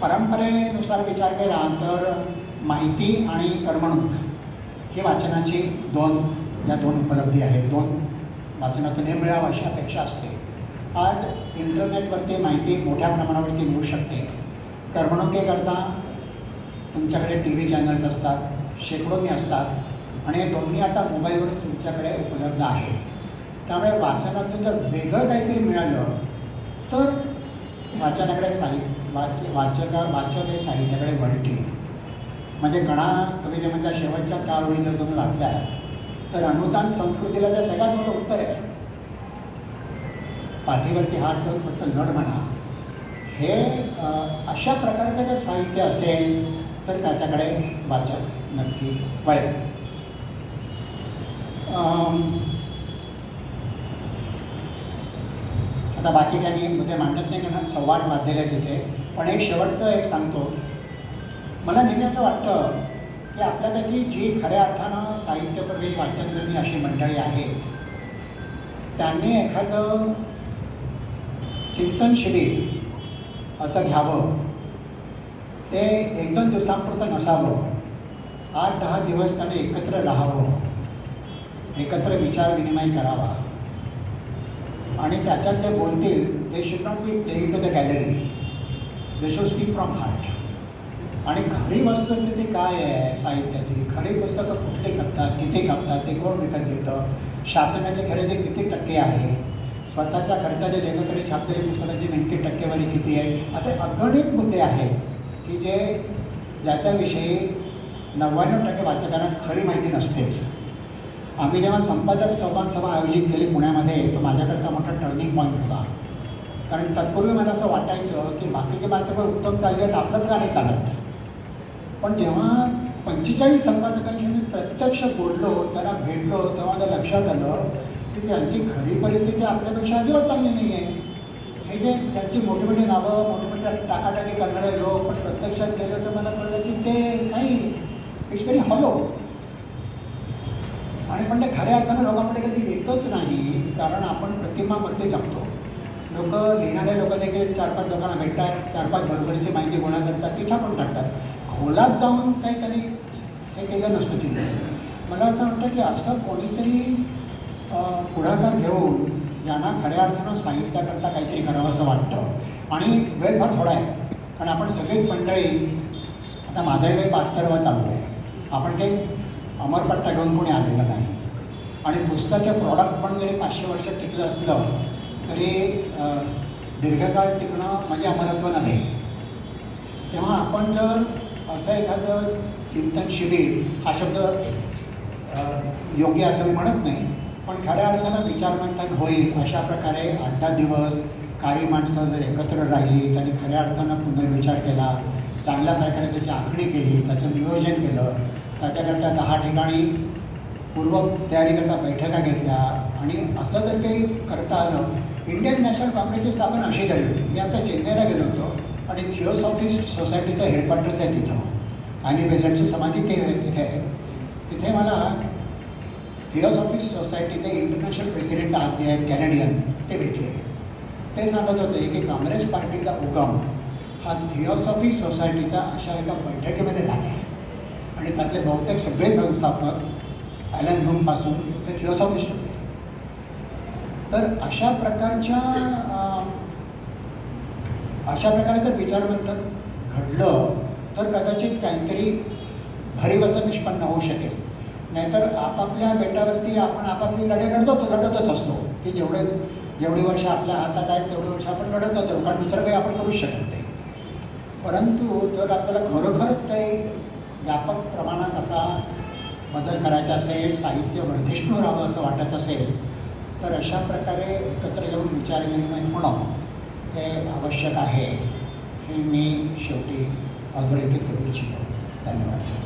परंपरेनुसार विचार केला तर माहिती आणि करमणूक ही वाचनाची दोन या दोन उपलब्धी आहेत. दोन वाचनातून हे मिळावं अशी अपेक्षा असते. आज इंटरनेटवरती माहिती मोठ्या प्रमाणावरती मिळू शकते. करमणुकीकरता तुमच्याकडे टी व्ही चॅनल्स असतात शेकडोनी असतात. आणि हे दोन्ही आता मोबाईलवर तुमच्याकडे उपलब्ध आहे. त्यामुळे वाचनातून जर वेगळं काहीतरी मिळालं तर वाचनाकडे साहित्य वाच वाचका वाचक हे साहित्याकडे वळतील. म्हणजे गणा कवितेमधल्या शेवटच्या चार ओळी जर तुम्ही वाचल्या तर अनुदान संस्कृतीला ते सगळ्यात मोठं उत्तर आहे. पाठीवरती हात ठेवून फक्त लढ म्हणा. हे अशा प्रकारचं जर साहित्य असेल तर त्याच्याकडे वाचक नक्की वळेल. Um, आता बाकी काही मी मुद्दे मांडत नाही कारण संवाद वाढलेले आहे तिथे पण एक शेवटचं एक सांगतो. मला नेहमी असं वाटतं की आपल्यापैकी जी खऱ्या अर्थानं साहित्यप्रेमी वाचनप्रेमी अशी मंडळी आहे त्यांनी एखादं चिंतन शिबिर असं घ्यावं. ते एक दोन दिवसांपुरतं नसावं. आठ दहा दिवस त्याने एकत्र राहावं. एकत्र विचार विनिमय करावा. आणि त्याच्यात ते बोलतील they should not be playing to the gallery they should speak from heart आणि खरी वस्तुस्थिती काय आहे साहित्याची? खरी पुस्तकं कुठली खपतात किती खपतात ते कोण विकत घेतं? शासनाची खरेदी किती टक्के आहे? स्वतःच्या खर्चाने लेखकरी छापलेली पुस्तकाची नेमकी टक्केवारी किती आहे? असे अगणित मुद्दे आहेत की जे ज्याच्याविषयी नव्याण्णव टक्के वाचकांना खरी माहिती नसतेच. आम्ही जेव्हा संपादक संवाद सभा आयोजित केली पुण्यामध्ये तो माझ्याकरता मोठा टर्निंग पॉईंट होता. कारण तत्पूर्वी मला असं वाटायचं की बाकीचे माझ्याकडे उत्तम चालले आहेत आपलंच का नाही. चालत पण जेव्हा पंचेचाळीस संपादकांशी मी प्रत्यक्ष बोललो त्यांना भेटलो तेव्हा माझ्या लक्षात आलं की त्यांची खरी परिस्थिती आपल्यापेक्षा अजिबात चांगली नाही आहे हे जे त्यांची मोठी मोठी नावं मोठी मोठी टाकाटाकी करणारे लोक पण प्रत्यक्षात गेलं तर मला कळलं की ते काही इट्स व्हेरी हॉलो आणि पण ते खऱ्या अर्थानं लोकांमध्ये कधी येतच नाही कारण आपण प्रतिमामध्ये जगतो लोक लिहिणारे लोक देखील चार पाच लोकांना भेटतात चार पाच बरोबरीची माहिती गोळा करतात ती छापून टाकतात. खोलात जाऊन काही त्यांनी हे केलं नसतं चिन्ह मला असं वाटतं की असं कोणीतरी पुढाकार घेऊन ज्यांना खऱ्या अर्थानं साहित्याकरता काहीतरी करावं असं वाटतं. आणि वेळ फार थोडा आहे. कारण आपण सगळीच मंडळी आता माझाही वेळ बहात्तरवा चालू आहे आपण काही अमरपट्टा घेऊन कोणी आलेलं नाही. आणि पुस्तक हे प्रॉडक्ट पण जरी पाचशे वर्ष टिकलं असलं तरी दीर्घकाळ टिकणं म्हणजे अमरत्व नाही तेव्हा आपण जर असं एखादं चिंतन शिबिर हा शब्द योग्य असं मी म्हणत नाही पण खऱ्या अर्थानं विचारमंथन होईल अशा प्रकारे आठ दहा दिवस काही माणसं जर एकत्र राहिली त्यांनी खऱ्या अर्थानं पुनर्विचार केला चांगल्या प्रकारे त्याची आखणी केली त्याचं नियोजन केलं त्याच्याकरता दहा ठिकाणी पूर्व तयारीकरता बैठका घेतल्या. आणि असं जर काही करता आलं इंडियन नॅशनल काँग्रेसची स्थापना अशी झाली होती. मी आता चेन्नईला गेलो होतो आणि थिओसॉफिस सोसायटीचं हेडक्वार्टर्स आहे तिथं. आणि बेसंटची समाधी ते तिथे आहे. तिथे मला थिओसॉफिस सोसायटीचे इंटरनॅशनल प्रेसिडेंट आज जे आहेत कॅनेडियन ते भेटले. ते सांगत होते की काँग्रेस पार्टीचा उगम हा थिओसॉफी सोसायटीचा अशा एका बैठकीमध्ये झाला आहे. आणि त्यातले बहुतेक सगळे संस्थापक ॲलन होमपासून ते थिओसॉफिस्ट होते. तर अशा प्रकारच्या अशा प्रकारे जर विचारमंथन घडलं तर कदाचित काहीतरी भरीव असं निष्पन्न होऊ शकेल. नाहीतर आपापल्या बेटावरती आपण आपापली लढे लढत लढतच असतो. की जेवढे जेवढी वर्ष आपल्या हातात आहेत तेवढी वर्ष आपण लढत होतो कारण दुसरं काही आपण करूच शकत नाही. परंतु जर आपल्याला खरोखरच व्यापक प्रमाणात असा बदल करायचा असेल साहित्य वर्धिष्णू राहावं असं वाटत असेल तर अशा प्रकारे एकत्र येऊन विचारविनिमय होणं हे आवश्यक आहे हे मी शेवटी अधोरेखित करू इच्छितो. धन्यवाद.